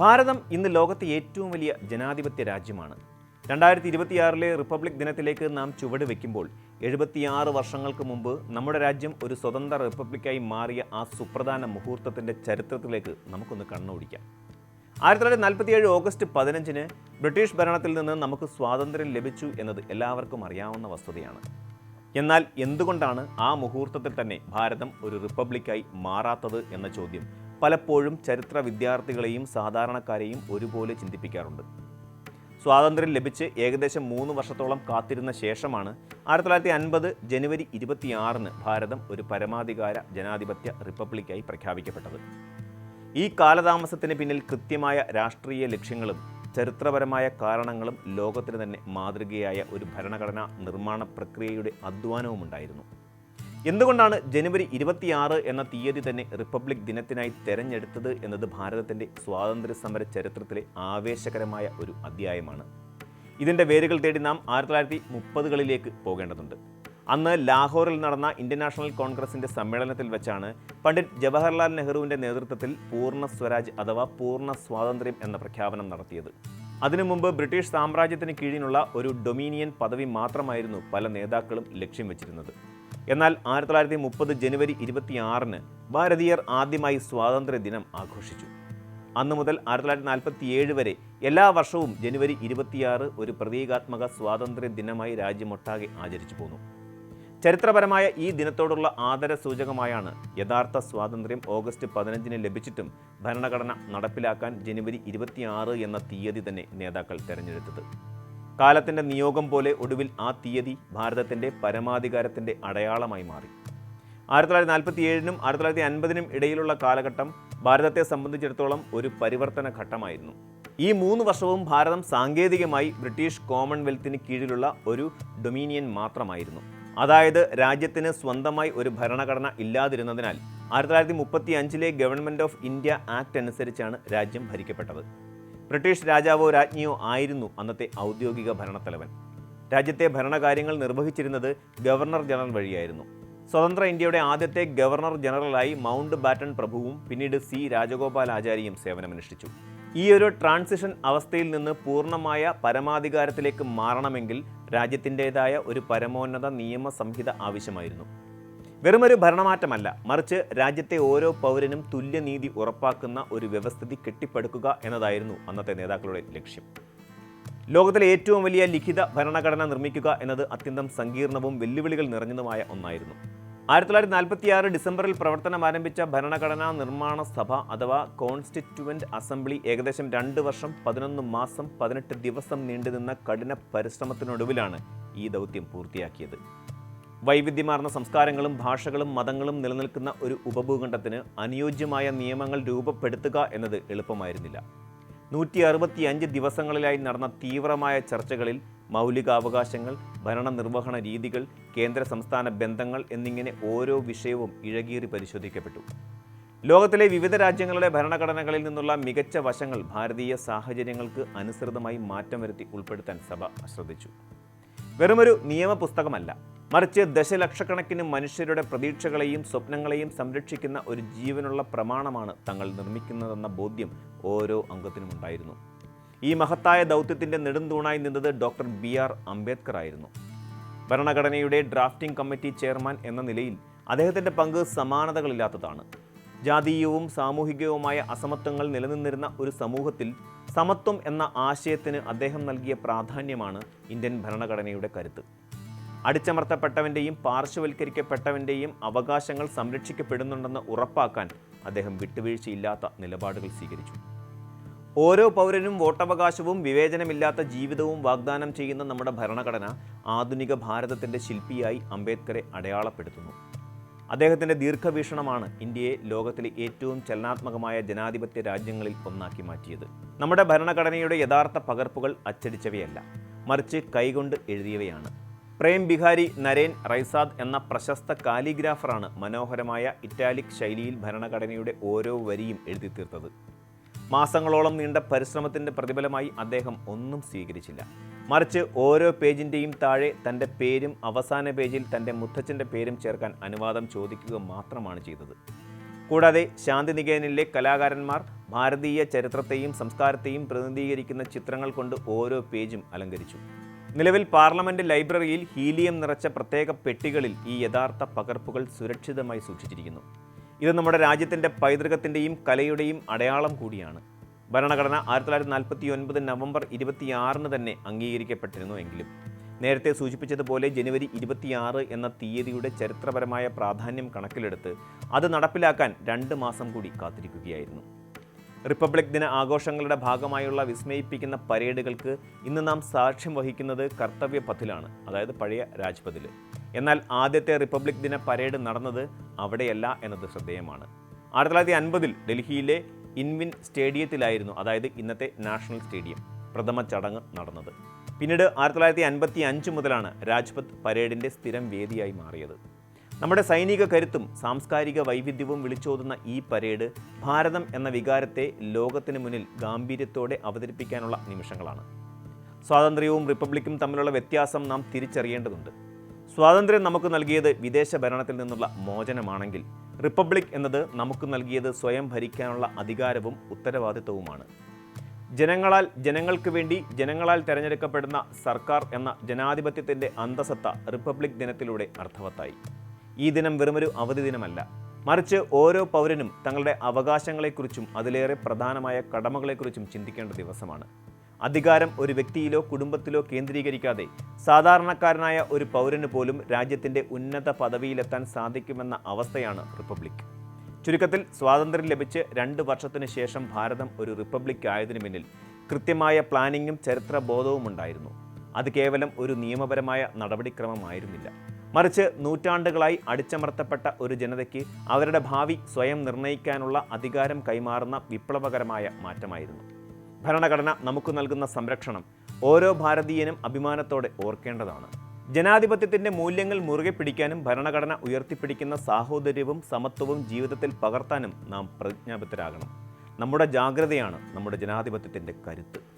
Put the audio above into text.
ഭാരതം ഇന്ന് ലോകത്തെ ഏറ്റവും വലിയ ജനാധിപത്യ രാജ്യമാണ്. രണ്ടായിരത്തി ഇരുപത്തിയാറിലെ റിപ്പബ്ലിക് ദിനത്തിലേക്ക് നാം ചുവട് വയ്ക്കുമ്പോൾ എഴുപത്തിയാറ് വർഷങ്ങൾക്ക് മുമ്പ് നമ്മുടെ രാജ്യം ഒരു സ്വതന്ത്ര റിപ്പബ്ലിക്കായി മാറിയ ആ സുപ്രധാന മുഹൂർത്തത്തിന്റെ ചരിത്രത്തിലേക്ക് നമുക്കൊന്ന് കണ്ണോടിക്കാം. ആയിരത്തി തൊള്ളായിരത്തി നാൽപ്പത്തിയേഴ് ഓഗസ്റ്റ് പതിനഞ്ചിന് ബ്രിട്ടീഷ് ഭരണത്തിൽ നിന്ന് നമുക്ക് സ്വാതന്ത്ര്യം ലഭിച്ചു എന്നത് എല്ലാവർക്കും അറിയാവുന്ന വസ്തുതയാണ്. എന്നാൽ എന്തുകൊണ്ടാണ് ആ മുഹൂർത്തത്തിൽ തന്നെ ഭാരതം ഒരു റിപ്പബ്ലിക്കായി മാറാത്തത് എന്ന ചോദ്യം പലപ്പോഴും ചരിത്ര വിദ്യാർത്ഥികളെയും സാധാരണക്കാരെയും ഒരുപോലെ ചിന്തിപ്പിക്കാറുണ്ട്. സ്വാതന്ത്ര്യം ലഭിച്ച് ഏകദേശം മൂന്ന് വർഷത്തോളം കാത്തിരുന്ന ശേഷമാണ് ആയിരത്തി തൊള്ളായിരത്തി അൻപത് ജനുവരി ഇരുപത്തിയാറിന് ഭാരതം ഒരു പരമാധികാര ജനാധിപത്യ റിപ്പബ്ലിക്കായി പ്രഖ്യാപിക്കപ്പെട്ടത്. ഈ കാലതാമസത്തിന് പിന്നിൽ കൃത്യമായ രാഷ്ട്രീയ ലക്ഷ്യങ്ങളും ചരിത്രപരമായ കാരണങ്ങളും ലോകത്തിന് തന്നെ മാതൃകയായ ഒരു ഭരണഘടനാ നിർമ്മാണ പ്രക്രിയയുടെ അധ്വാനവുമുണ്ടായിരുന്നു. എന്തുകൊണ്ടാണ് ജനുവരി ഇരുപത്തിയാറ് എന്ന തീയതി തന്നെ റിപ്പബ്ലിക് ദിനത്തിനായി തെരഞ്ഞെടുത്തത് എന്നത് ഭാരതത്തിന്റെ സ്വാതന്ത്ര്യ സമര ചരിത്രത്തിലെ ആവേശകരമായ ഒരു അധ്യായമാണ്. ഇതിന്റെ വേരുകൾ തേടി നാം ആയിരത്തി തൊള്ളായിരത്തി മുപ്പതുകളിലേക്ക് പോകേണ്ടതുണ്ട്. അന്ന് ലാഹോറിൽ നടന്ന ഇന്ത്യൻ നാഷണൽ കോൺഗ്രസിന്റെ സമ്മേളനത്തിൽ വെച്ചാണ് പണ്ഡിറ്റ് ജവഹർലാൽ നെഹ്റുവിന്റെ നേതൃത്വത്തിൽ പൂർണ സ്വരാജ് അഥവാ പൂർണ സ്വാതന്ത്ര്യം എന്ന പ്രഖ്യാപനം നടത്തിയത്. അതിനു മുമ്പ് ബ്രിട്ടീഷ് സാമ്രാജ്യത്തിന് കീഴിലുള്ള ഒരു ഡൊമീനിയൻ പദവി മാത്രമായിരുന്നു പല നേതാക്കളും ലക്ഷ്യം വെച്ചിരുന്നത്. എന്നാൽ ആയിരത്തി തൊള്ളായിരത്തി മുപ്പത് ജനുവരി ഇരുപത്തിയാറിന് ഭാരതീയർ ആദ്യമായി സ്വാതന്ത്ര്യ ദിനം ആഘോഷിച്ചു. അന്നു മുതൽ ആയിരത്തി തൊള്ളായിരത്തി നാൽപ്പത്തി ഏഴ് വരെ എല്ലാ വർഷവും ജനുവരി ഇരുപത്തിയാറ് ഒരു പ്രതീകാത്മക സ്വാതന്ത്ര്യ ദിനമായി രാജ്യമൊട്ടാകെ ആചരിച്ചു പോന്നു. ചരിത്രപരമായ ഈ ദിനത്തോടുള്ള ആദര സൂചകമായാണ് യഥാർത്ഥ സ്വാതന്ത്ര്യം ഓഗസ്റ്റ് പതിനഞ്ചിന് ലഭിച്ചിട്ടും ഭരണഘടന നടപ്പിലാക്കാൻ ജനുവരി ഇരുപത്തിയാറ് എന്ന തീയതി തന്നെ നേതാക്കൾ തെരഞ്ഞെടുത്തത്. കാലത്തിന്റെ നിയോഗം പോലെ ഒടുവിൽ ആ തീയതി ഭാരതത്തിന്റെ പരമാധികാരത്തിന്റെ അടയാളമായി മാറി. ആയിരത്തി തൊള്ളായിരത്തി നാൽപ്പത്തി ഏഴിനും ആയിരത്തി തൊള്ളായിരത്തി അൻപതിനും ഇടയിലുള്ള കാലഘട്ടം ഭാരതത്തെ സംബന്ധിച്ചിടത്തോളം ഒരു പരിവർത്തന ഘട്ടമായിരുന്നു. ഈ മൂന്ന് വർഷവും ഭാരതം സാങ്കേതികമായി ബ്രിട്ടീഷ് കോമൺവെൽത്തിന് കീഴിലുള്ള ഒരു ഡൊമീനിയൻ മാത്രമായിരുന്നു. അതായത് രാജ്യത്തിന് സ്വന്തമായി ഒരു ഭരണഘടന ഇല്ലാതിരുന്നതിനാൽ ആയിരത്തി തൊള്ളായിരത്തി മുപ്പത്തി അഞ്ചിലെ ഗവൺമെന്റ് ഓഫ് ഇന്ത്യ ആക്ട് അനുസരിച്ചാണ് രാജ്യം ഭരിക്കപ്പെട്ടത്. ബ്രിട്ടീഷ് രാജാവോ രാജ്ഞിയോ ആയിരുന്നു അന്നത്തെ ഔദ്യോഗിക ഭരണത്തലവൻ. രാജ്യത്തെ ഭരണകാര്യങ്ങൾ നിർവഹിച്ചിരുന്നത് ഗവർണർ ജനറൽ വഴിയായിരുന്നു. സ്വതന്ത്ര ഇന്ത്യയുടെ ആദ്യത്തെ ഗവർണർ ജനറലായി മൗണ്ട് ബാറ്റൺ പ്രഭുവും പിന്നീട് സി. രാജഗോപാലാചാരിയും സേവനമനുഷ്ഠിച്ചു. ഈ ഒരു ട്രാൻസിഷൻ അവസ്ഥയിൽ നിന്ന് പൂർണമായ പരമാധികാരത്തിലേക്ക് മാറണമെങ്കിൽ രാജ്യത്തിന്റെതായ ഒരു പരമോന്നത നിയമ സംഹിത ആവശ്യമായിരുന്നു. വെറുമൊരു ഭരണമാറ്റമല്ല മറിച്ച് രാജ്യത്തെ ഓരോ പൗരനും തുല്യനീതി ഉറപ്പാക്കുന്ന ഒരു വ്യവസ്ഥിതി കെട്ടിപ്പടുക്കുക എന്നതായിരുന്നു അന്നത്തെ നേതാക്കളുടെ ലക്ഷ്യം. ലോകത്തിലെ ഏറ്റവും വലിയ ലിഖിത ഭരണഘടന നിർമ്മിക്കുക എന്നത് അത്യന്തം സങ്കീർണവും വെല്ലുവിളികൾ നിറഞ്ഞതുമായ ഒന്നായിരുന്നു. ആയിരത്തി തൊള്ളായിരത്തി നാൽപ്പത്തിയാറ് ഡിസംബറിൽ പ്രവർത്തനം ആരംഭിച്ച ഭരണഘടനാ നിർമ്മാണ സഭ അഥവാ കോൺസ്റ്റിറ്റ്യുവന്റ് അസംബ്ലി ഏകദേശം രണ്ട് വർഷം പതിനൊന്ന് മാസം പതിനെട്ട് ദിവസം നീണ്ടുനിന്ന കഠിന പരിശ്രമത്തിനൊടുവിലാണ് ഈ ദൗത്യം പൂർത്തിയാക്കിയത്. വൈവിധ്യമാർന്ന സംസ്കാരങ്ങളും ഭാഷകളും മതങ്ങളും നിലനിൽക്കുന്ന ഒരു ഉപഭൂഖണ്ഡത്തിന് അനുയോജ്യമായ നിയമങ്ങൾ രൂപപ്പെടുത്തുക എന്നത് എളുപ്പമായിരുന്നില്ല. നൂറ്റി അറുപത്തിയഞ്ച് ദിവസങ്ങളിലായി നടന്ന തീവ്രമായ ചർച്ചകളിൽ മൗലികാവകാശങ്ങൾ ഭരണനിർവഹണ രീതികൾ കേന്ദ്ര സംസ്ഥാന ബന്ധങ്ങൾ എന്നിങ്ങനെ ഓരോ വിഷയവും ഇഴകീറി പരിശോധിക്കപ്പെട്ടു. ലോകത്തിലെ വിവിധ രാജ്യങ്ങളുടെ ഭരണഘടനകളിൽ നിന്നുള്ള മികച്ച വശങ്ങൾ ഭാരതീയ സാഹചര്യങ്ങൾക്ക് അനുസൃതമായി മാറ്റം വരുത്തി ഉൾപ്പെടുത്താൻ സഭ ശ്രദ്ധിച്ചു വെറുമൊരു നിയമപുസ്തകമല്ല മറിച്ച് ദശലക്ഷക്കണക്കിന് മനുഷ്യരുടെ പ്രതീക്ഷകളെയും സ്വപ്നങ്ങളെയും സംരക്ഷിക്കുന്ന ഒരു ജീവനുള്ള പ്രമാണമാണ് തങ്ങൾ നിർമ്മിക്കുന്നതെന്ന ബോധ്യം ഓരോ അംഗത്തിനും ഉണ്ടായിരുന്നു. ഈ മഹത്തായ ദൗത്യത്തിന്റെ നെടുന്തൂണായി നിന്നത് ഡോക്ടർ ബി ആർ അംബേദ്കർ ആയിരുന്നു. ഭരണഘടനയുടെ ഡ്രാഫ്റ്റിംഗ് കമ്മിറ്റി ചെയർമാൻ എന്ന നിലയിൽ അദ്ദേഹത്തിന്റെ പങ്ക് സമാനതകളില്ലാത്തതാണ്. ജാതീയവും സാമൂഹികവുമായ അസമത്വങ്ങൾ നിലനിന്നിരുന്ന ഒരു സമൂഹത്തിൽ സമത്വം എന്ന ആശയത്തിന് അദ്ദേഹം നൽകിയ പ്രാധാന്യമാണ് ഇന്ത്യൻ ഭരണഘടനയുടെ കരുത്ത്. അടിച്ചമർത്തപ്പെട്ടവന്റെയും പാർശ്വവൽക്കരിക്കപ്പെട്ടവന്റെയും അവകാശങ്ങൾ സംരക്ഷിക്കപ്പെടുന്നുണ്ടെന്ന് ഉറപ്പാക്കാൻ അദ്ദേഹം വിട്ടുവീഴ്ചയില്ലാത്ത നിലപാടുകൾ സ്വീകരിച്ചു. ഓരോ പൗരനും വോട്ടവകാശവും വിവേചനമില്ലാത്ത ജീവിതവും വാഗ്ദാനം ചെയ്യുന്ന നമ്മുടെ ഭരണഘടന ആധുനിക ഭാരതത്തിന്റെ ശില്പിയായി അംബേദ്കറെ അടയാളപ്പെടുത്തുന്നു. അദ്ദേഹത്തിന്റെ ദീർഘവീക്ഷണമാണ് ഇന്ത്യയെ ലോകത്തിലെ ഏറ്റവും ചലനാത്മകമായ ജനാധിപത്യ രാജ്യങ്ങളിൽ ഒന്നാക്കി മാറ്റിയത്. നമ്മുടെ ഭരണഘടനയുടെ യഥാർത്ഥ പകർപ്പുകൾ അച്ചടിച്ചവയല്ല മറിച്ച് കൈകൊണ്ട് എഴുതിയവയാണ്. പ്രേം ബിഹാരി നരേൻ റൈസാദ് എന്ന പ്രശസ്ത കാലിഗ്രാഫറാണ് മനോഹരമായ ഇറ്റാലിക് ശൈലിയിൽ ഭരണഘടനയുടെ ഓരോ വരിയും എഴുതി തീർത്തത്. മാസങ്ങളോളം നീണ്ട പരിശ്രമത്തിന്റെ പ്രതിഫലമായി അദ്ദേഹം ഒന്നും സ്വീകരിച്ചില്ല. മറിച്ച് ഓരോ പേജിന്റെയും താഴെ തന്റെ പേരും അവസാന പേജിൽ തന്റെ മുത്തച്ഛന്റെ പേരും ചേർക്കാൻ അനുവാദം ചോദിക്കുക മാത്രമാണ് ചെയ്തത്. കൂടാതെ ശാന്തിനികേതനിലെ കലാകാരന്മാർ ഭാരതീയ ചരിത്രത്തെയും സംസ്കാരത്തെയും പ്രതിനിധീകരിക്കുന്ന ചിത്രങ്ങൾ കൊണ്ട് ഓരോ പേജും അലങ്കരിച്ചു. നിലവിൽ പാർലമെന്റ് ലൈബ്രറിയിൽ ഹീലിയം നിറച്ച പ്രത്യേക പെട്ടികളിൽ ഈ യഥാർത്ഥ പകർപ്പുകൾ സുരക്ഷിതമായി സൂക്ഷിച്ചിരിക്കുന്നു. ഇത് നമ്മുടെ രാജ്യത്തിന്റെ പൈതൃകത്തിന്റെയും കലയുടെയും അടയാളം കൂടിയാണ്. ഭരണഘടന ആയിരത്തി തൊള്ളായിരത്തി നാൽപ്പത്തി ഒൻപത് നവംബർ ഇരുപത്തിയാറിന് തന്നെ അംഗീകരിക്കപ്പെട്ടിരുന്നു എങ്കിലും. നേരത്തെ സൂചിപ്പിച്ചതുപോലെ ജനുവരി ഇരുപത്തിയാറ് എന്ന തീയതിയുടെ ചരിത്രപരമായ പ്രാധാന്യം കണക്കിലെടുത്ത് അത് നടപ്പിലാക്കാൻ രണ്ട് മാസം കൂടി കാത്തിരിക്കുകയായിരുന്നു. റിപ്പബ്ലിക് ദിന ആഘോഷങ്ങളുടെ ഭാഗമായുള്ള വിസ്മയിപ്പിക്കുന്ന പരേഡുകൾക്ക് ഇന്ന് നാം സാക്ഷ്യം വഹിക്കുന്നത് കർത്തവ്യ പഥിലാണ് അതായത് പഴയ രാജ്പഥിൽ എന്നാൽ ആദ്യത്തെ റിപ്പബ്ലിക് ദിന പരേഡ് നടന്നത് അവിടെയല്ല എന്നത് ശ്രദ്ധേയമാണ്. ആയിരത്തി തൊള്ളായിരത്തി അൻപതിൽ ഡൽഹിയിലെ ഇൻവിൻ സ്റ്റേഡിയത്തിലായിരുന്നു അതായത് ഇന്നത്തെ നാഷണൽ സ്റ്റേഡിയം പ്രഥമ ചടങ്ങ് നടന്നത്. പിന്നീട് ആയിരത്തി തൊള്ളായിരത്തി അൻപത്തി അഞ്ച് മുതലാണ് രാജ്പഥ് പരേഡിന്റെ സ്ഥിരം വേദിയായി മാറിയത്. നമ്മുടെ സൈനിക കരുത്തും സാംസ്കാരിക വൈവിധ്യവും വിളിച്ചോതുന്ന ഈ പരേഡ് ഭാരതം എന്ന വികാരത്തെ ലോകത്തിന് മുന്നിൽ ഗാംഭീര്യത്തോടെ അവതരിപ്പിക്കാനുള്ള നിമിഷങ്ങളാണ്. സ്വാതന്ത്ര്യവും റിപ്പബ്ലിക്കും തമ്മിലുള്ള വ്യത്യാസം നാം തിരിച്ചറിയേണ്ടതുണ്ട്. സ്വാതന്ത്ര്യം നമുക്ക് നൽകിയത് വിദേശ ഭരണത്തിൽ നിന്നുള്ള മോചനമാണെങ്കിൽ റിപ്പബ്ലിക് എന്നത് നമുക്ക് നൽകിയത് സ്വയം ഭരിക്കാനുള്ള അധികാരവും ഉത്തരവാദിത്വവുമാണ്. ജനങ്ങളാൽ ജനങ്ങൾക്ക് വേണ്ടി ജനങ്ങളാൽ തിരഞ്ഞെടുക്കപ്പെടുന്ന സർക്കാർ എന്ന ജനാധിപത്യത്തിന്റെ അന്തസത്ത റിപ്പബ്ലിക് ദിനത്തിലൂടെ അർത്ഥവത്തായി. ഈ ദിനം വെറുമൊരു അവധി ദിനമല്ല. മറിച്ച് ഓരോ പൗരനും തങ്ങളുടെ അവകാശങ്ങളെക്കുറിച്ചും അതിലേറെ പ്രധാനമായ കടമകളെക്കുറിച്ചും ചിന്തിക്കേണ്ട ദിവസമാണ്. അധികാരം ഒരു വ്യക്തിയിലോ കുടുംബത്തിലോ കേന്ദ്രീകരിക്കാതെ സാധാരണക്കാരനായ ഒരു പൗരന് പോലും രാജ്യത്തിന്റെ ഉന്നത പദവിയിലെത്താൻ സാധിക്കുമെന്ന അവസ്ഥയാണ് റിപ്പബ്ലിക്. ചുരുക്കത്തിൽ സ്വാതന്ത്ര്യം ലഭിച്ച് രണ്ട് വർഷത്തിന് ശേഷം ഭാരതം ഒരു റിപ്പബ്ലിക് ആയതിനു പിന്നിൽ കൃത്യമായ പ്ലാനിങ്ങും ചരിത്രബോധവും ഉണ്ടായിരുന്നു അത് കേവലം ഒരു നിയമപരമായ നടപടിക്രമമായിരുന്നില്ല. മറിച്ച് നൂറ്റാണ്ടുകളായി അടിച്ചമർത്തപ്പെട്ട ഒരു ജനതയ്ക്ക് അവരുടെ ഭാവി സ്വയം നിർണയിക്കാനുള്ള അധികാരം കൈമാറുന്ന വിപ്ലവകരമായ മാറ്റമായിരുന്നു. ഭരണഘടന നമുക്ക് നൽകുന്ന സംരക്ഷണം ഓരോ ഭാരതീയനും അഭിമാനത്തോടെ ഓർക്കേണ്ടതാണ്. ജനാധിപത്യത്തിന്റെ മൂല്യങ്ങൾ മുറുകെ പിടിക്കാനും ഭരണഘടന ഉയർത്തിപ്പിടിക്കുന്ന സാഹോദര്യവും സമത്വവും ജീവിതത്തിൽ പകർത്താനും നാം പ്രതിജ്ഞാബദ്ധരാകണം. നമ്മുടെ ജാഗ്രതയാണ് നമ്മുടെ ജനാധിപത്യത്തിന്റെ കരുത്ത്.